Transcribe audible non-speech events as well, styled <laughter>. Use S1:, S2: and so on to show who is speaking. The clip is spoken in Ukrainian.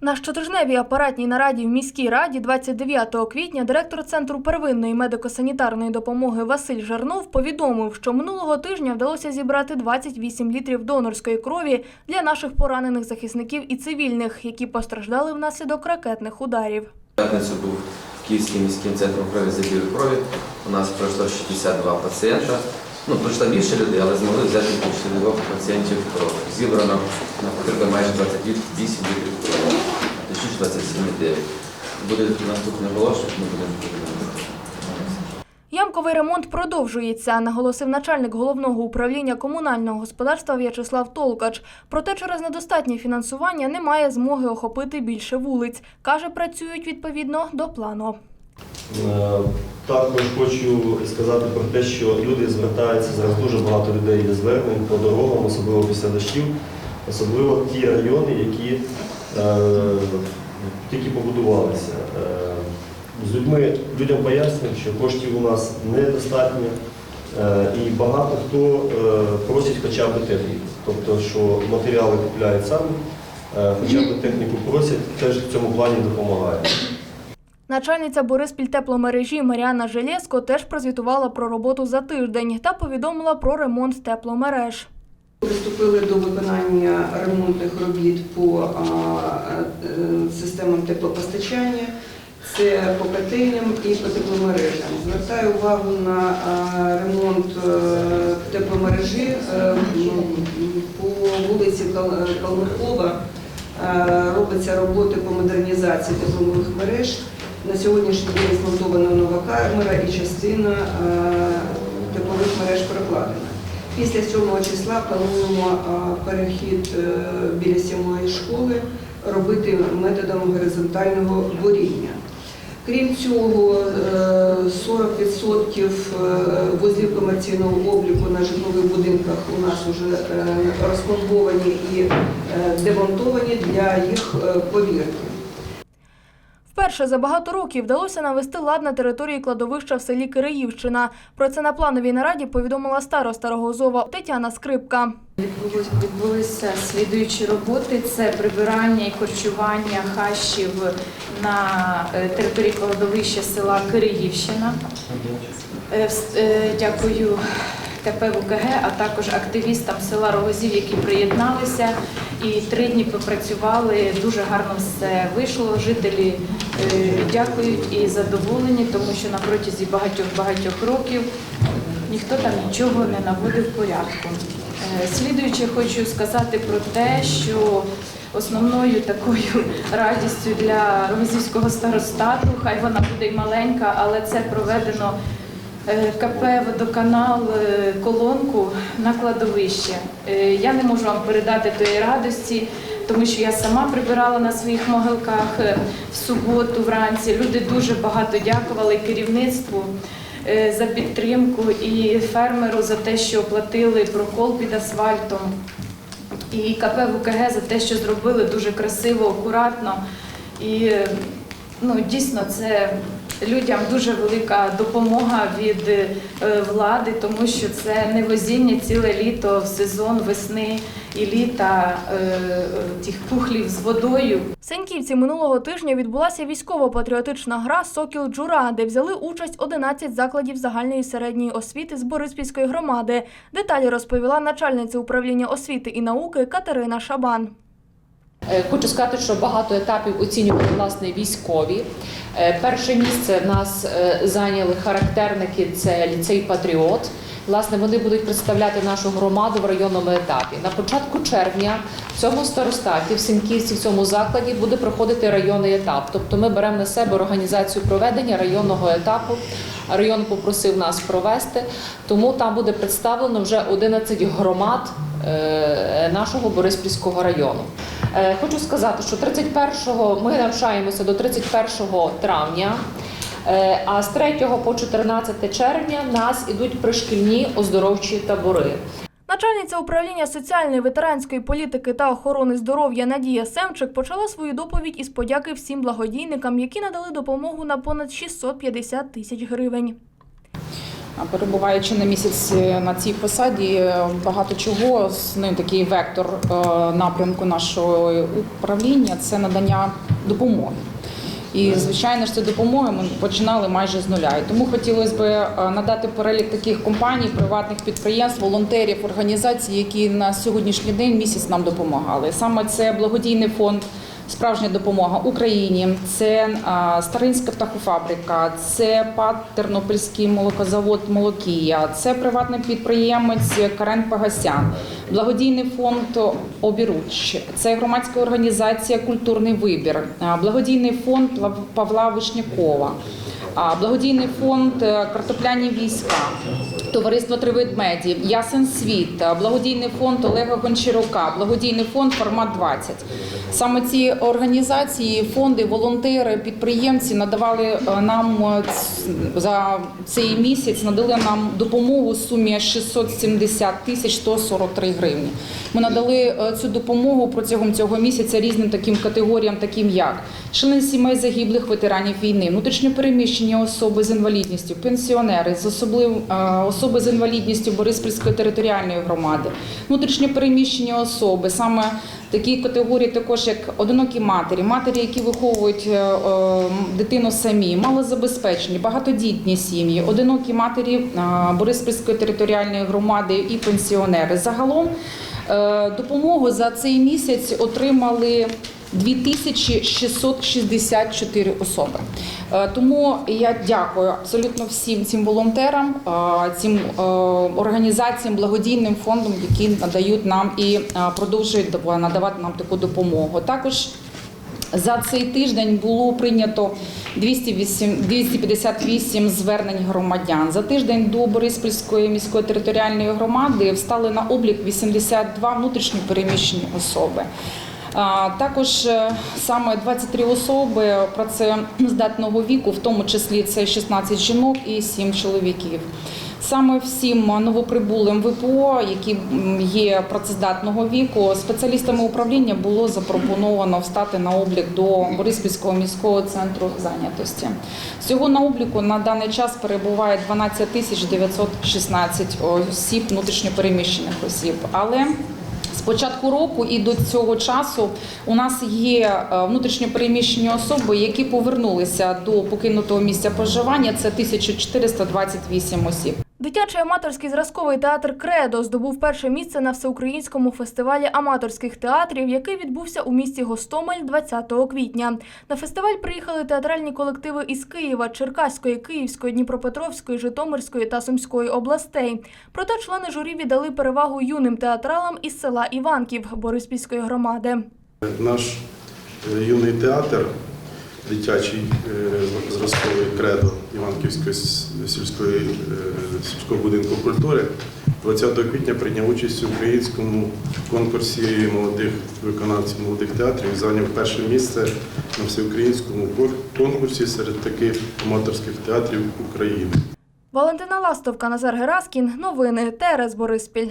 S1: На щотижневій апаратній нараді в міській раді 29 квітня директор Центру первинної медико-санітарної допомоги Василь Жернов повідомив, що минулого тижня вдалося зібрати 28 літрів донорської крові для наших поранених захисників і цивільних, які постраждали внаслідок ракетних ударів.
S2: П'ятницю був Київським міським центром крові забір крові. У нас пройшло 62 пацієнта. Ну, пройшло більше людей, але змогли взяти 62 пацієнтів кров. Зібрано на потреби майже 28 літрів крові, точніше 27,9. Буде наступний оголошення, ми будемо.
S1: Ямковий ремонт продовжується, наголосив начальник головного управління комунального господарства В'ячеслав Толкач. Проте через недостатнє фінансування немає змоги охопити більше вулиць. Каже, працюють відповідно до плану.
S3: Е, Також хочу сказати про те, що люди звертаються зараз дуже багато людей є звернень по дорогам, особливо після дощів, особливо ті райони, які е, тільки побудувалися. Е, з людьми людям пояснюють, що коштів у нас недостатньо, е, і багато хто е, просить хоча б техніку. Тобто, що матеріали купляють самі, е, хоча б техніку просять, теж в цьому плані допомагають.
S1: Начальниця Бориспіль тепломережі Маріана Желєско теж прозвітувала про роботу за тиждень та повідомила про ремонт тепломереж.
S4: Приступили до виконання ремонтних робіт по е, системам теплопостачання, це по котельням і по тепломережам. Звертаю увагу на ремонт е, тепломережі е, по вулиці Кал- Калмихова. Робиться роботи по модернізації теплових мереж. На сьогоднішній день змонтована нова камера і частина е, теплових мереж прокладена. Після 7 числа плануємо перехід е, біля сьомої школи робити методом горизонтального буріння. Крім цього, е, 40% е, вузлів комерційного обліку на житлових будинках у нас вже е, розпломбовані і е, демонтовані для їх е, повірки.
S1: Вперше за багато років вдалося навести лад на території кладовища в селі Кириївщина. Про це на плановій нараді повідомила староста Рогозова Тетяна Скрипка.
S5: Відбулися слідуючі роботи: це прибирання і корчування хащів на е, території кладовища села Кириївщина. Е, е, Дякую КП ВКГ, а також активістам села Рогозів, які приєдналися. І три дні попрацювали. Дуже гарно все вийшло. Жителі дякують і задоволені, тому що на протязі багатьох багатьох років ніхто там нічого не наводив порядку. Е, Слідуючи, хочу сказати про те, що основною такою <laughs> радістю для Рогозівського старостату, хай вона буде й маленька, але це проведено е, КП водоканал е, колонку на кладовище. Е, Я не можу вам передати тої радості, тому що я сама прибирала на своїх могилках е, в суботу вранці. Люди дуже багато дякували керівництву е, за підтримку і фермеру за те, що оплатили прокол під асфальтом. І КП ВКГ за те, що зробили дуже красиво, акуратно. І е, ну, дійсно це людям дуже велика допомога від е, влади, тому що це не возіння ціле літо в сезон весни і літа е, тих кухлів з водою.
S1: В Сеньківці минулого тижня відбулася військово-патріотична гра Сокіл Джура, де взяли участь 11 закладів загальної середньої освіти з Бориспільської громади. Деталі розповіла начальниця управління освіти і науки Катерина Шабан.
S6: Е, Хочу сказати, що багато етапів оцінювали власне військові. Е, Перше місце в нас е, зайняли характерники. Це ліцей Патріот. Власне, вони будуть представляти нашу громаду в районному етапі. На початку червня в цьому старостаті, в Сінківці, в цьому закладі буде проходити районний етап. Тобто ми беремо на себе організацію проведення районного етапу. Район попросив нас провести, тому там буде представлено вже 11 громад нашого Бориспільського району. Е, Хочу сказати, що 31-го ми навчаємося до 31 травня, е, а з 3 по 14 червня нас ідуть пришкільні оздоровчі табори.
S1: Начальниця управління соціальної ветеранської політики та охорони здоров'я Надія Семчик почала свою доповідь із подяки всім благодійникам, які надали допомогу на понад 650 тисяч гривень.
S7: Перебуваючи на місяць е, на цій посаді, е, багато чого з- ну, такий вектор е, напрямку нашого управління це надання допомоги. І звичайно ж, цю допомогу ми починали майже з нуля. І тому хотілося б надати перелік таких компаній, приватних підприємств, волонтерів, організацій, які на сьогоднішній день місяць нам допомагали. Саме це благодійний фонд. Справжня допомога Україні, це Старинська птахофабрика, це ПАД Тернопільський молокозавод Молокія, це приватний підприємець Карен Пагасян, благодійний фонд Обіруч, це громадська організація Культурний вибір, благодійний фонд Павла Вишнякова, благодійний фонд е, Картопляні війська. Товариство Три ведмеді, Ясен світ, благодійний фонд Олега Гончарука, благодійний фонд Формат 20. Саме ці організації, фонди, волонтери, підприємці надавали е, нам е, за цей місяць надали нам допомогу в сумі 670 тисяч 143 гривні. Ми надали е, цю допомогу протягом цього місяця різним таким категоріям, таким як члени сімей загиблих ветеранів війни, внутрішньопереміщені особи з інвалідністю, пенсіонери з особлив е, особи з інвалідністю Бориспільської територіальної громади, внутрішньопереміщені особи, саме такі категорії, також як одинокі матері, матері, які виховують е, е, дитину самі, малозабезпечені, багатодітні сім'ї, одинокі матері е, Бориспільської територіальної громади і пенсіонери. Загалом допомогу за цей місяць отримали 2664 особи. Е, Тому я дякую абсолютно всім цим волонтерам, е, цим е, організаціям, благодійним фондам, які надають нам і продовжують надавати нам таку допомогу. Також за цей тиждень було прийнято 258 звернень громадян. За тиждень до Бориспільської міської територіальної громади встали на облік 82 внутрішньо переміщені особи. Також е, саме 23 особи працездатного віку, в тому числі це 16 жінок і 7 чоловіків. Саме всім новоприбулим ВПО, які є працездатного віку, спеціалістами управління було запропоновано встати на облік до Бориспільського міського центру зайнятості. Всього на обліку на даний час перебуває 12 тисяч 916 осіб, внутрішньопереміщених осіб. Але з початку року і до цього часу у нас є е, внутрішньопереміщені особи, які повернулися до покинутого місця проживання. Це 1428 осіб.
S1: Дитячий аматорський зразковий театр Кредо здобув перше місце на всеукраїнському фестивалі аматорських театрів, який відбувся у місті Гостомель 20 квітня. На фестиваль приїхали театральні колективи із Києва, Черкаської, Київської, Дніпропетровської, Житомирської та Сумської областей. Проте члени журі віддали перевагу юним театралам із села Іванків Бориспільської громади.
S8: Наш е, юний театр, дитячий е, зразковий кредо Іванківської сільської е, сільського будинку культури 20 квітня прийняв участь у українському конкурсі молодих виконавців молодих театрів і зайняв перше місце на всеукраїнському конкурсі серед таких аматорських театрів України.
S1: Валентина Ластовка, Назар Гераскін. Новини ТРС Бориспіль.